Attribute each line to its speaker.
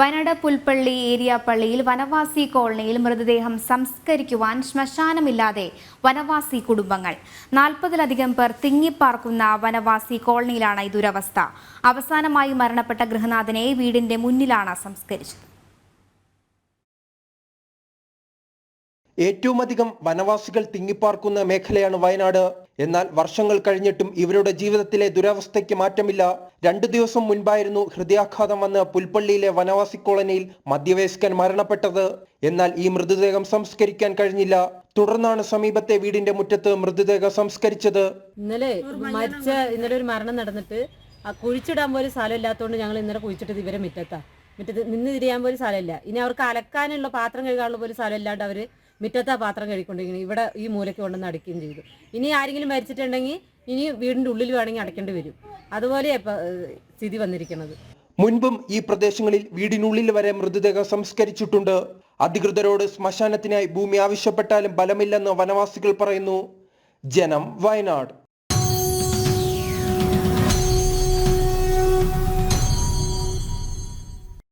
Speaker 1: Wayanad Pulpally area പള്ളിയിൽ വനവാസി കോളനിയിൽ മൃതദേഹം സംസ്കരിക്കുവാൻ ശ്മശാനമില്ലാതെ വനവാസി കുടുംബങ്ങൾ. നാൽപ്പതിലധികം പേർ തിങ്ങിപ്പാർക്കുന്ന വനവാസി കോളനിയിലാണ് ഈ ദുരവസ്ഥ. അവസാനമായി മരണപ്പെട്ട ഗൃഹനാഥനെ വീടിന്റെ മുന്നിലാണ് സംസ്കരിച്ചത്.
Speaker 2: ഏറ്റവുമധികം വനവാസികൾ തിങ്ങിപ്പാർക്കുന്ന മേഖലയാണ് വയനാട്. എന്നാൽ വർഷങ്ങൾ കഴിഞ്ഞിട്ടും ഇവരുടെ ജീവിതത്തിലെ ദുരവസ്ഥയ്ക്ക് മാറ്റമില്ല. രണ്ടു ദിവസം മുൻപായിരുന്നു ഹൃദയാഘാതം വന്ന് പുൽപ്പള്ളിയിലെ വനവാസി കോളനിയിൽ മധ്യവയസ്കൻ മരണപ്പെട്ടത്. എന്നാൽ ഈ മൃതദേഹം സംസ്കരിക്കാൻ കഴിഞ്ഞില്ല. തുടർന്നാണ് സമീപത്തെ വീടിന്റെ മുറ്റത്ത് മൃതദേഹം സംസ്കരിച്ചത്.
Speaker 3: ഇന്നലെ മരിച്ച ഇന്നലെ ഒരു മരണം നടന്നിട്ട് ആ കുഴിച്ചിടാൻ പോലും സ്ഥലമില്ലാത്തതുകൊണ്ട് ഞങ്ങൾ ഇന്നലെ കുഴിച്ചിട്ടത് ഇവരെ മുറ്റത്താ. മുറ്റത്ത് നിന്ന് തിരിയാൻ പോലും സ്ഥലമില്ല. ഇനി അവർക്ക് അലക്കാനുള്ള പാത്രം കഴുകാനുള്ള പോലും സ്ഥലമില്ലാണ്ട് അവർ മുറ്റത്താ പാത്രം കഴുകിക്കൊണ്ടിരിക്കുന്നത്. ഇവിടെ ഈ മൂലയ്ക്ക് കൊണ്ടുവന്ന് അടയ്ക്കുകയും ചെയ്തു. ഇനി ആരെങ്കിലും മരിച്ചിട്ടുണ്ടെങ്കിൽ ഇനി വീടിന്റെ ഉള്ളിൽ വേണമെങ്കിൽ അടയ്ക്കേണ്ടി വരും. അതുപോലെ സ്ഥിതി വന്നിരിക്കുന്നത്.
Speaker 2: മുൻപും ഈ പ്രദേശങ്ങളിൽ വീടിനുള്ളിൽ വരെ മൃതദേഹം സംസ്കരിച്ചിട്ടുണ്ട്. അധികൃതരോട് ശ്മശാനത്തിനായി ഭൂമി ആവശ്യപ്പെട്ടാലും ബലമില്ലെന്ന് വനവാസികൾ പറയുന്നു. ജനം വയനാട്.